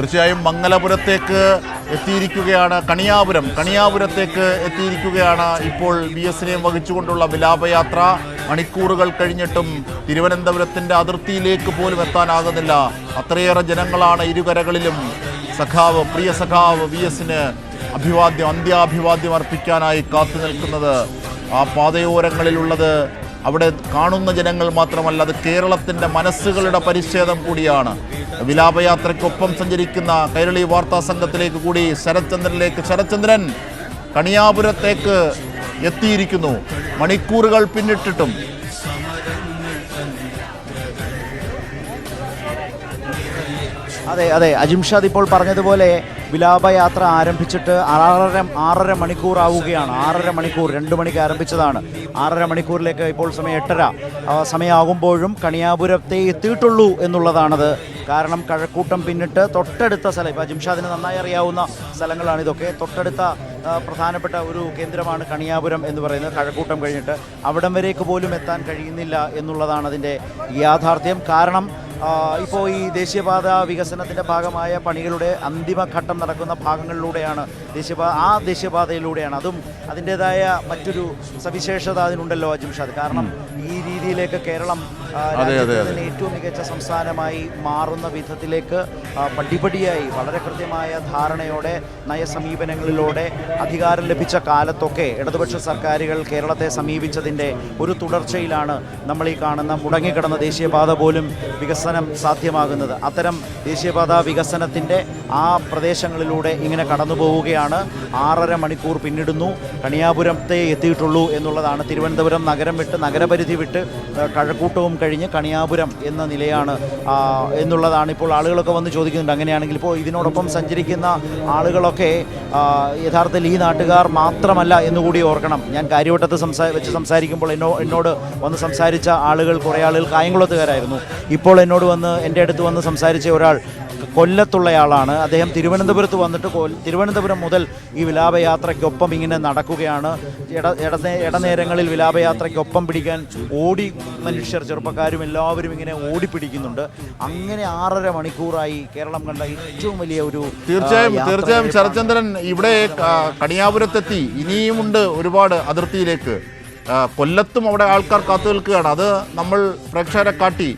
തീർച്ചയായും മംഗലപുരത്തേക്ക് എത്തിയിരിക്കുകയാണ് കണിയാപുരം. കണിയാപുരത്തേക്ക് എത്തിയിരിക്കുകയാണ് ഇപ്പോൾ ബി എസിനെയും വഹിച്ചുകൊണ്ടുള്ള വിലാപയാത്ര. മണിക്കൂറുകൾ കഴിഞ്ഞിട്ടും തിരുവനന്തപുരത്തിന്റെ അതിർത്തിയിലേക്ക് പോലും എത്താനാകുന്നില്ല. അത്രയേറെ ജനങ്ങളാണ് ഇരുകരകളിലും. സഖാവ് പ്രിയ സഖാവ് വി എസിന് അഭിവാദ്യം അന്ത്യാഭിവാദ്യം അർപ്പിക്കാനായി കാത്തു നിൽക്കുന്നത്. ആ പാതയോരങ്ങളിലുള്ളത് അവിടെ കാണുന്ന ജനങ്ങൾ മാത്രമല്ല അത് കേരളത്തിന്റെ മനസ്സുകളുടെ പരിച്ഛേദം കൂടിയാണ്. വിലാപയാത്രയ്ക്കൊപ്പം സഞ്ചരിക്കുന്ന കൈരളി വാർത്താ സംഘത്തിലേക്ക് കൂടി ശരത്ചന്ദ്രനിലേക്ക്. ശരത്ചന്ദ്രൻ കണിയാപുരത്തേക്ക് എത്തിയിരിക്കുന്നു. മണിക്കൂറുകൾ പിന്നിട്ടിട്ടും. അതെ അതെ. അജിംഷാദ് ഇപ്പോൾ പറഞ്ഞതുപോലെ വിലാപയാത്ര ആരംഭിച്ചിട്ട് ആറര ആറര മണിക്കൂർ ആവുകയാണ്. ആറര മണിക്കൂർ രണ്ട് മണിക്ക് ആരംഭിച്ചതാണ്. ആറര മണിക്കൂറിലേക്ക് ഇപ്പോൾ സമയം എട്ടര. സമയമാകുമ്പോഴും കണിയാപുരത്തെ എത്തിയിട്ടുള്ളൂ എന്നുള്ളതാണത്. കാരണം കഴക്കൂട്ടം പിന്നിട്ട് തൊട്ടടുത്ത സ്ഥലം ഇപ്പോൾ ജിംഷാദിന് നന്നായി അറിയാവുന്ന സ്ഥലങ്ങളാണ് ഇതൊക്കെ. തൊട്ടടുത്ത പ്രധാനപ്പെട്ട ഒരു കേന്ദ്രമാണ് കണിയാപുരം എന്ന് പറയുന്നത്. കഴക്കൂട്ടം കഴിഞ്ഞിട്ട് അവിടം വരേക്ക് പോലും എത്താൻ കഴിയുന്നില്ല എന്നുള്ളതാണ് അതിന്റെ യാഥാർത്ഥ്യം. കാരണം ഇപ്പോൾ ഈ ദേശീയപാത വികസനത്തിന്റെ ഭാഗമായ പണികളുടെ അന്തിമഘട്ടം നടക്കുന്ന ഭാഗങ്ങളിലൂടെയാണ് ദേശീയപാത ആ ദേശീയപാതയിലൂടെയാണ്. അതും അതിന്റേതായ മറ്റൊരു സവിശേഷത അതിനുണ്ടല്ലോ അജിംഷാദ് കാരണം ഈ രീതിയിലേക്ക് കേരളം രാജ്യത്ത് ഏറ്റവും മികച്ച സംസ്ഥാനമായി മാറുന്ന വിധത്തിലേക്ക് പടിപടിയായി വളരെ കൃത്യമായ ധാരണയോടെ നയസമീപനങ്ങളിലൂടെ അധികാരം ലഭിച്ച കാലത്തൊക്കെ ഇടതുപക്ഷ സർക്കാരുകൾ കേരളത്തെ സമീപിച്ചതിന്റെ ഒരു തുടർച്ചയിലാണ് നമ്മൾ ഈ കാണുന്ന മുടങ്ങിക്കിടന്ന ദേശീയപാത പോലും വികസനം സാധ്യമാകുന്നത്. അത്തരം ദേശീയപാത വികസനത്തിന്റെ ആ പ്രദേശങ്ങളിലൂടെ ഇങ്ങനെ കടന്നു പോവുകയാണ്. ആറര മണിക്കൂർ പിന്നിടുന്നു. കണിയാപുരത്തെ എത്തിയിട്ടുള്ളൂ എന്നുള്ളതാണ് തിരുവനന്തപുരം നഗരം വിട്ട് നഗരപരിധി വിട്ട് കഴക്കൂട്ടവും കഴിഞ്ഞ് കണിയാപുരം എന്ന നിലയാണ് എന്നുള്ളതാണ് ഇപ്പോൾ ആളുകളൊക്കെ വന്ന് ചോദിക്കുന്നുണ്ട്. അങ്ങനെയാണെങ്കിൽ ഇപ്പോൾ ഇതിനോടൊപ്പം സഞ്ചരിക്കുന്ന ആളുകളൊക്കെ യഥാർത്ഥത്തിൽ ഈ നാട്ടുകാർ മാത്രമല്ല എന്നുകൂടി ഓർക്കണം. ഞാൻ കാര്യവട്ടത്ത് സംസാ വെച്ച് സംസാരിക്കുമ്പോൾ എന്നോ എന്നോട് വന്ന് സംസാരിച്ച ആളുകൾ കുറേ ആളുകൾ കായംകുളത്തുകാരായിരുന്നു. ഇപ്പോൾ എന്നോട് വന്ന് എന്റെ അടുത്ത് വന്ന് സംസാരിച്ച ഒരാൾ കൊല്ലത്തുള്ളയാളാണ്. അദ്ദേഹം തിരുവനന്തപുരത്ത് വന്നിട്ട് തിരുവനന്തപുരം മുതൽ ഈ വിലാപയാത്രയ്ക്കൊപ്പം ഇങ്ങനെ നടക്കുകയാണ്. ഇട ഇടനേ ഇടനേരങ്ങളിൽ വിലാപയാത്രയ്ക്കൊപ്പം പിടിക്കാൻ ഓടി മനുഷ്യർ ചെറുപ്പക്കാരും എല്ലാവരും ഇങ്ങനെ ഓടിപ്പിടിക്കുന്നുണ്ട്. അങ്ങനെ ആറര മണിക്കൂറായി കേരളം കണ്ട ഏറ്റവും വലിയ ഒരു തീർച്ചയായും തീർച്ചയായും ശരത്ചന്ദ്രൻ ഇവിടെ കണിയാപുരത്തെത്തി. ഇനിയുമുണ്ട് ഒരുപാട് അതിർത്തിയിലേക്ക്. കൊല്ലത്തും അവിടെ ആൾക്കാർ കാത്തു നിൽക്കുകയാണ്. അത് നമ്മൾ പ്രേക്ഷകരെ കാട്ടി.